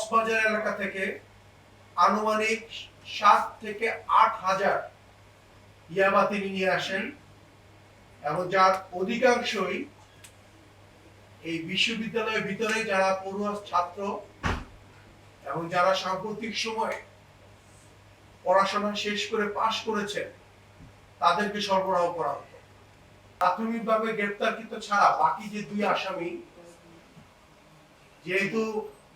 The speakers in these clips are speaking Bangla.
কক্সবাজার এলাকা থেকে আনুমানিক সাত থেকে আট হাজার ইয়াবা তিনি নিয়ে আসেন এবং যার অধিকাংশই এই বিশ্ববিদ্যালয়ের ভিতরে যারা পড়ুয়া ছাত্র এবং যারা সাম্প্রতিক সময়ে পড়াশোনা শেষ করে পাশ করেছেন, তাদেরকে সরবরাহ করা হতো। প্রাথমিকভাবে গ্রেপ্তারকৃত ছাড়া বাকি যে দুই আসামি, যেহেতু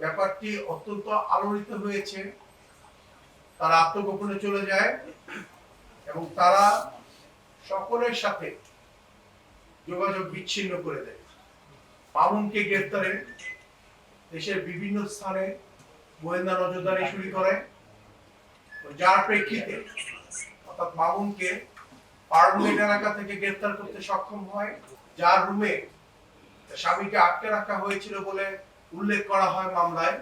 ব্যাপারটি অত্যন্ত আলোড়িত হয়েছে। তারা আত্মগোপনে চলে যায় এবং তারা সকলের সাথে যোগাযোগ বিচ্ছিন্ন করে দেয়। মামুনকে গ্রেপ্তারে দেশের বিভিন্ন স্থানে গোয়েন্দা নজরদারি শুরু করে। যার প্রেক্ষিতে অর্থাৎ মামুনকে পার্বলেট এলাকা থেকে গ্রেপ্তার করতে সক্ষম হয়, যার রুমে স্বামীকে আটকে রাখা হয়েছিল বলে উল্লেখ করা হয় মামলায়,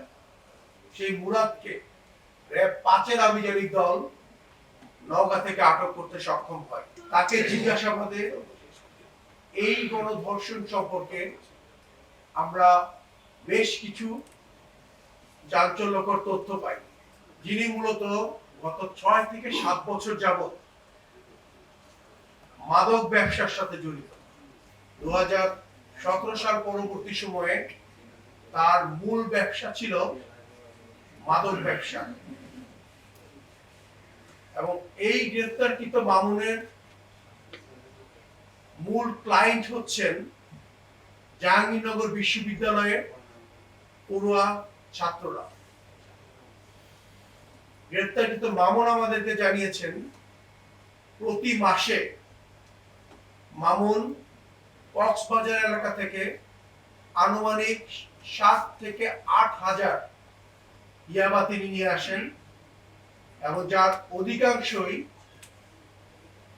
সেই মুরাদকে পাঁচের আভিযানিক দল নওগাঁ থেকে আটক করতে সক্ষম হয়। তাকে জিজ্ঞাসাবাদে এই গণধর্ষণ সম্পর্কে আমরা বেশ কিছু চাঞ্চল্যকর তথ্য পাই। যিনি মূলত গত ছয় থেকে সাত বছর যাবত মাদক ব্যবসার সাথে জড়িত। দু সাল পরবর্তী সময়ে তার মূল ব্যবসা ছিল মাদক ব্যবসা। এবং এই গ্রেপ্তারকৃত মামুনের মূল ক্লায়েন্ট হচ্ছেন জাহাঙ্গীরনগর বিশ্ববিদ্যালয়ের পড়ুয়া ছাত্ররা। গ্রেপ্তারকৃত মামুন আমাদেরকে জানিয়েছেন, প্রতি মাসে মামুন কক্সবাজার এলাকা থেকে আনুমানিক সাত থেকে আট হাজার ইয়াবা তিনি নিয়ে আসেন। এবং যার অধিকাংশই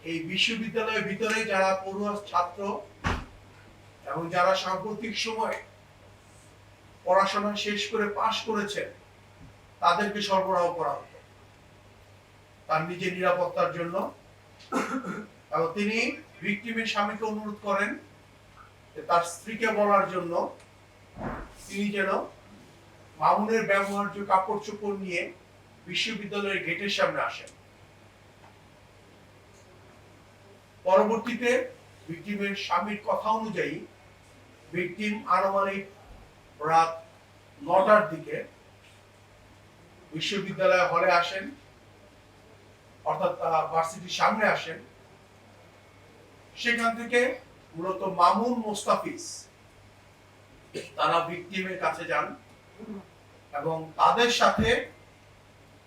এই বিশ্ববিদ্যালয়ের ভিতরে যারা পড়ুয়া ছাত্র এবং যারা সাম্প্রতিক সময়ে পড়াশোনা শেষ করে পাশ করেছেন, তাদেরকে সরবরাহ করা হতো। তার নিজের নিরাপত্তার জন্য। এবং তিনি ভিকটিমের স্বামীকে অনুরোধ করেন তার স্ত্রীকে বলার জন্য তিনি যেন মামুনের ব্যবহার্য কাপড় চোপড় নিয়ে বিশ্ববিদ্যালয়ের গেটের সামনে আসেন। পরবর্তীতে ভিকটিমের স্বামীর কথা অনুযায়ী ভিকটিম আনুমানিক রাত নটার দিকে বিশ্ববিদ্যালয় হলে আসেন, অর্থাৎ ভার্সিটির সামনে আসেন। সেখান থেকে মূলত মামুন মোস্তাফিজ। তারা ভিকটিমের কাছে যান এবং তাদের সাথে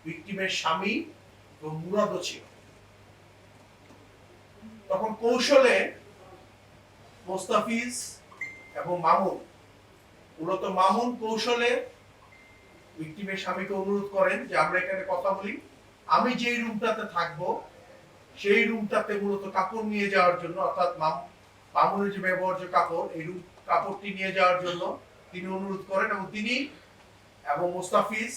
ভিকটিমের স্বামী এবং মুরাদও ছিল। তখন কৌশলে মোস্তাফিজ এবং মামুন, মূলত মামুন কৌশলে ভিকটিমের স্বামীকে অনুরোধ করেন যে, আমরা এখানে কথা বলি। আমি যেই রুমটাতে থাকব, সেই রুমটাতে মূলত কাপড় নিয়ে যাওয়ার জন্য অর্থাৎ মামুনের যে ব্যবহার্য কাপড়, এই কাপড়টি নিয়ে যাওয়ার জন্য তিনি অনুরোধ করেন এবং তিনি এবং মোস্তাফিজ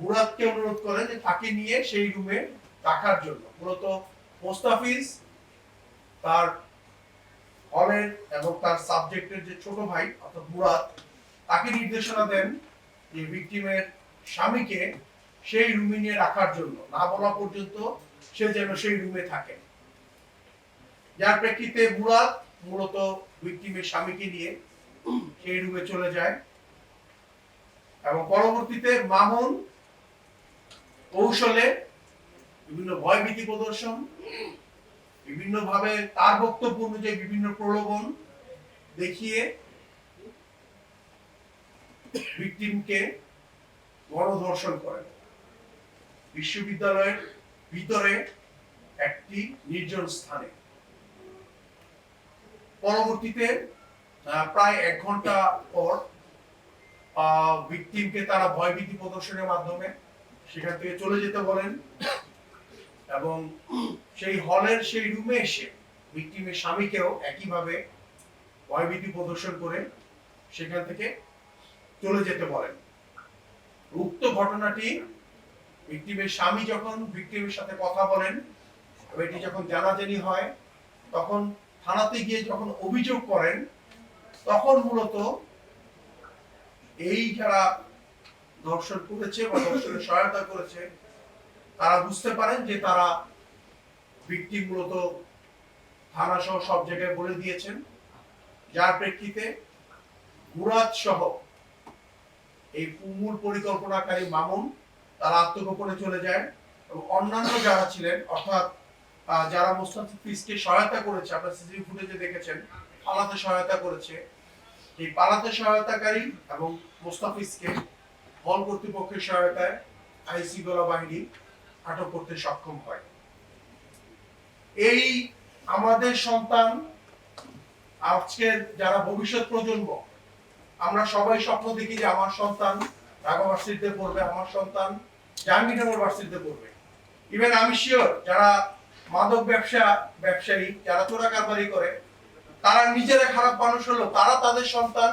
মুরাদকে অনুরোধ করেন যে তাকে নিয়ে সেই রুমে রাখার জন্য। মূলত মোস্তাফিজ তার হলের এবং তার সাবজেক্টের যে ছোট ভাই, অর্থাৎ মুরাদ, তাকে নির্দেশনা দেন যে ভিকটিমের স্বামীকে সেই রুমে নিয়ে রাখার জন্য। না বলা পর্যন্ত সে যেন সেই রুমে থাকে। যার প্রেক্ষিতে মুরাদ মূলত ভিকটিমের স্বামীকে নিয়ে সেই রুমে চলে যায়। এবং পরবর্তীতে মামুন কৌশলে বিভিন্ন ভয়ভীতি প্রদর্শন বিভিন্ন ভাবে তার বক্তব্য অনুযায়ী বিভিন্ন প্রলোভন দেখিয়ে ভিকটিমকে গণধর্ষণ করেন বিশ্ববিদ্যালয়ের ভিতরে একটি নির্জন স্থানে। পরবর্তীতে প্রায় এক ঘণ্টা পর ভিকটিমকে তারা ভয়ভীতি প্রদর্শনের মাধ্যমে সেখান থেকে চলে যেতে বলেন এবং সেই হলের সেই রুমে এসে ভিকটিমের স্বামীকেও একইভাবে ভয়ভীতি প্রদর্শন করে সেখান থেকে চলে যেতে বলেন। উক্ত ঘটনাটি ভিকটিমের স্বামী যখন ভিকটিমের সাথে কথা বলেন এটি যখন জানাজানি হয়, তখন থানাতে গিয়ে যখন অভিযোগ করেন, তখন মূলত এই যারা ধর্ষণ করেছে বা ধর্ষণের সহায়তা করেছে, তারা বুঝতে পারেন যে তারা ভিকটিম মূলত থানা সহ সব জায়গায় বলে দিয়েছেন। যার প্রেক্ষিতে মুরাদ সহ এই মূল পরিকল্পনাকারী মামুন তারা আত্মগোপনে চলে যায় এবং অন্যান্য যারা ছিলেন, অর্থাৎ যারা মোস্তাফিজকে সহায়তা করেছে, আপনার সিসিটিভি ফুটেজে দেখেছেন, পালাতে সহায়তা করেছে। এই পালাতে সহায়তাকারী এবং মোস্তাফিজকে হল কর্তৃপক্ষের সহায়তায় আইসি গোলা বাহিনী আটক করতে সক্ষম হয়। এই আমাদের সন্তান, আজকের যারা ভবিষ্যৎ প্রজন্ম, আমরা সবাই স্বপ্ন দেখি যে আমার সন্তান ঢাকা ভার্সিটিতে পড়বে, আমার সন্তান জাহাঙ্গীরনগর ভার্সিটিতে পড়বে। ইভেন আমি শিওর যারা মাদক ব্যবসা, ব্যবসায়ী যারা চোরা কারবারি করে, তারা নিজেরা খারাপ মানুষ হলো তারা তাদের সন্তান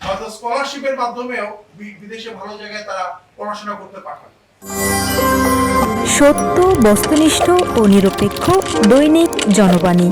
হয়তো স্কলারশিপের মাধ্যমেও বিদেশে ভালো জায়গায় তারা পড়াশোনা করতে পাঠান। সত্য, বস্তুনিষ্ঠ ও নিরপেক্ষ দৈনিক জনবাণী।